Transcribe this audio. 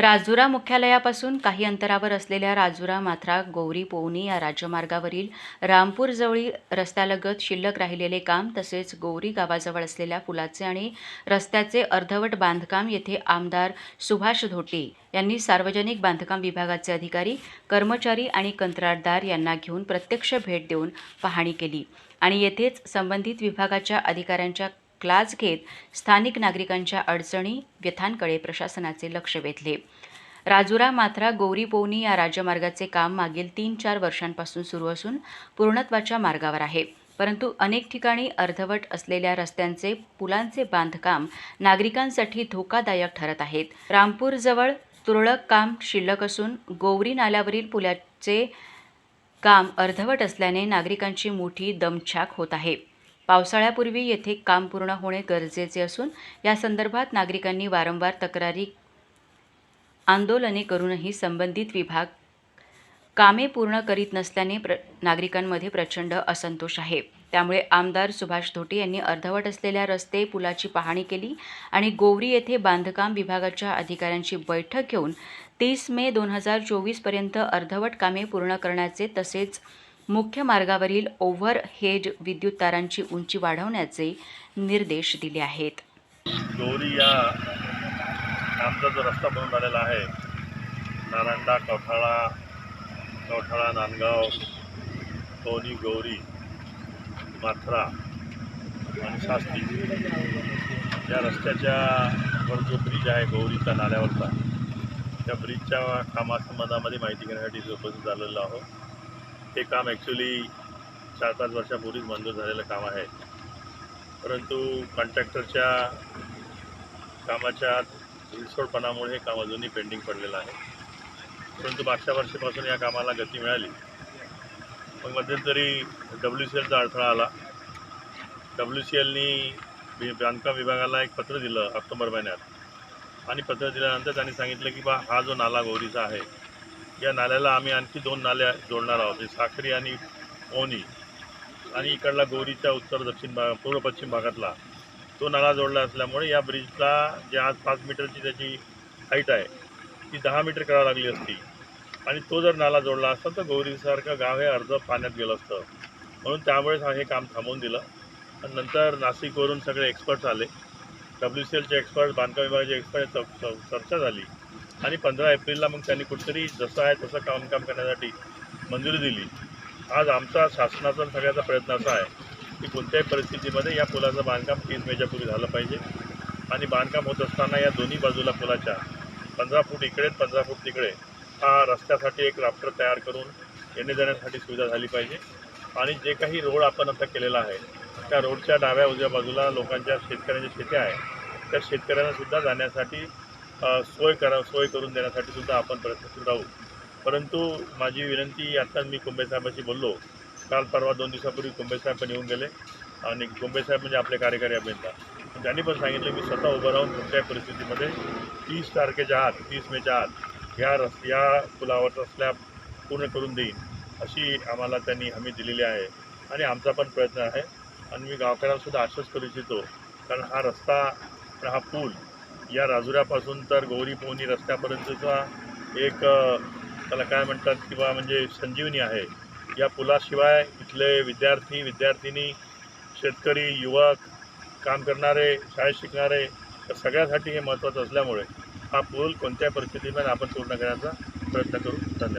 राजुरा मुख्यालयापासून काही अंतरावर असलेल्या राजुरा माथरा गौरी पोवनी या राज्यमार्गावरील रामपूरजवळी रस्त्यालगत शिल्लक राहिलेले काम तसेच गौरी गावाजवळ असलेल्या पुलाचे आणि रस्त्याचे अर्धवट बांधकाम येथे आमदार सुभाष धोटे यांनी सार्वजनिक बांधकाम विभागाचे अधिकारी कर्मचारी आणि कंत्राटदार यांना घेऊन प्रत्यक्ष भेट देऊन पाहणी केली. आणि येथेच संबंधित विभागाच्या अधिकाऱ्यांच्या क्लास घेत स्थानिक नागरिकांच्या अडचणी व्यथांकडे प्रशासनाचे लक्ष वेधले. राजुरा माथरा गौरी पोवनी या राज्यमार्गाचे काम मागील तीन चार वर्षांपासून सुरू असून पूर्णत्वाच्या मार्गावर आहे. परंतु अनेक ठिकाणी अर्धवट असलेल्या रस्त्यांचे पुलांचे बांधकाम नागरिकांसाठी धोकादायक ठरत आहेत. रामपूरजवळ तुरळक काम शिल्लक असून गौरी नाल्यावरील पुलाचे काम अर्धवट असल्याने नागरिकांची मोठी दमछाक होत आहे. पावसाळ्यापूर्वी येथे काम पूर्ण होणे गरजेचे असून या संदर्भात नागरिकांनी वारंवार तक्रारी आंदोलने करूनही संबंधित विभाग कामे पूर्ण करीत नसल्याने प्र नागरिकांमध्ये प्रचंड असंतोष आहे. त्यामुळे आमदार सुभाष धोटे यांनी अर्धवट असलेल्या रस्ते पुलाची पाहणी केली आणि गोवरी येथे बांधकाम विभागाच्या अधिकाऱ्यांची बैठक घेऊन तीस मे दोन हजार चोवीसपर्यंत अर्धवट कामे पूर्ण करण्याचे तसेच मुख्य मार्गावरील ओव्हर हेज विद्युत तारांची उंची वाढवण्याचे निर्देश दिले आहेत. गौरी या आमचा जो रस्ता बनून आलेला आहे नारांडा कवठाळा कवठाळा नांदगाव सोनी गौरी माथरा आणि शास्त्री या रस्त्याच्या वर जो ब्रिज आहे गौरीचा नाल्यावरचा त्या ब्रिजच्या कामासंबंधामध्ये माहिती घेण्यासाठी उपस्थित झालेलो आहोत हे काम ॲक्च्युली चार पाच वर्षापूर्वीच मंजूर झालेलं काम आहे. परंतु कॉन्ट्रॅक्टरच्या कामाच्या हिरसोडपणामुळे हे काम अजूनही पेंडिंग पडलेलं आहे. परंतु मागच्या वर्षीपासून या कामाला गती मिळाली. मग मध्यंतरी डब्ल्यू सी एलचा अडथळा आला. डब्ल्यू सी एलनी बांधकाम विभागाला एक पत्र दिलं ऑक्टोबर महिन्यात. आणि पत्र दिल्यानंतर त्यांनी सांगितलं की बा हा जो नाला गौरीचा आहे या नाल्याला आम्ही आणखी दोन नाल्या जोडणार आहोत साखरी आणि ओनी. आणि इकडला गौरीच्या उत्तर दक्षिण भाग पूर्व पश्चिम भागातला तो नाला जोडला असल्यामुळे या ब्रिजला जे आज पाच मीटरची त्याची हाईट आहे ती दहा मीटर करावी लागली असती. आणि तो जर नाला जोडला असता तर गौरीसारखं गाव हे अर्ध पाण्यात गेलं असतं. म्हणून त्यामुळेच हा हे काम थांबवून दिलं. आणि नंतर नाशिकवरून सगळे एक्सपर्ट्स आले. डब्ल्यू सी एलचे एक्सपर्ट बांधकाम विभागाचे एक्सपर्ट च- चर्चा झाली. आणि पंधरा एप्रिलला मग त्यांनी कुठेतरी जसं आहे तसं कामकाम करण्यासाठी मंजुरी दिली. आज आमचा शासनाचा सगळ्याचा प्रयत्न असा आहे की कोणत्याही परिस्थितीमध्ये या पुलाचं बांधकाम तीन मेच्या पूर्वी झालं पाहिजे. आणि बांधकाम होत असताना या दोन्ही बाजूला पुलाच्या पंधरा फूट इकडे पंधरा फूट तिकडे हा रस्त्यासाठी एक राफ्टर तयार करून येणे जाण्यासाठी सुविधा झाली पाहिजे. आणि जे काही रोड आपण आता केलेला आहे त्या रोडच्या डाव्या उजव्या बाजूला लोकांच्या शेतकऱ्यांच्या शेत्या आहे त्या शेतकऱ्यांनासुद्धा जाण्यासाठी सोय करा सोय करून देण्यासाठी सुद्धा आपण प्रयत्नशील राहू. परंतु माझी विनंती आता मी कुंभेसाहेबाशी बोललो. काल परवा दोन दिवसापूर्वी कुंभेसाहेब पण येऊन गेले. आणि कुंभेसाहेब म्हणजे आपले कार्यकारी अभियंता. त्यांनी पण सांगितलं मी स्वतः उभं राहून कुठल्याही परिस्थितीमध्ये तीस तारखेच्या आत तीस मेच्या आत ह्या रस या पुलावरचा स्लॅब पूर्ण करून देईन. अशी आम्हाला त्यांनी हमी दिलेली आहे. आणि आमचा पण प्रयत्न आहे. आणि मी गावकऱ्यांसुद्धा आश्वस्त करू इच्छितो. कारण हा रस्ता हा पूल या राजुऱ्यापासून तर गौरी पोहणी रस्त्यापर्यंतचा एक त्याला काय म्हणतात किंवा म्हणजे संजीवनी आहे. या पुलाशिवाय इथले विद्यार्थी विद्यार्थिनी शेतकरी युवक काम करणारे शाळेत शिकणारे तर सगळ्यासाठी हे महत्त्वाचं असल्यामुळे हा पूल कोणत्याही परिस्थितीमध्ये आपण पूर्ण करण्याचा प्रयत्न करू. धन्यवाद.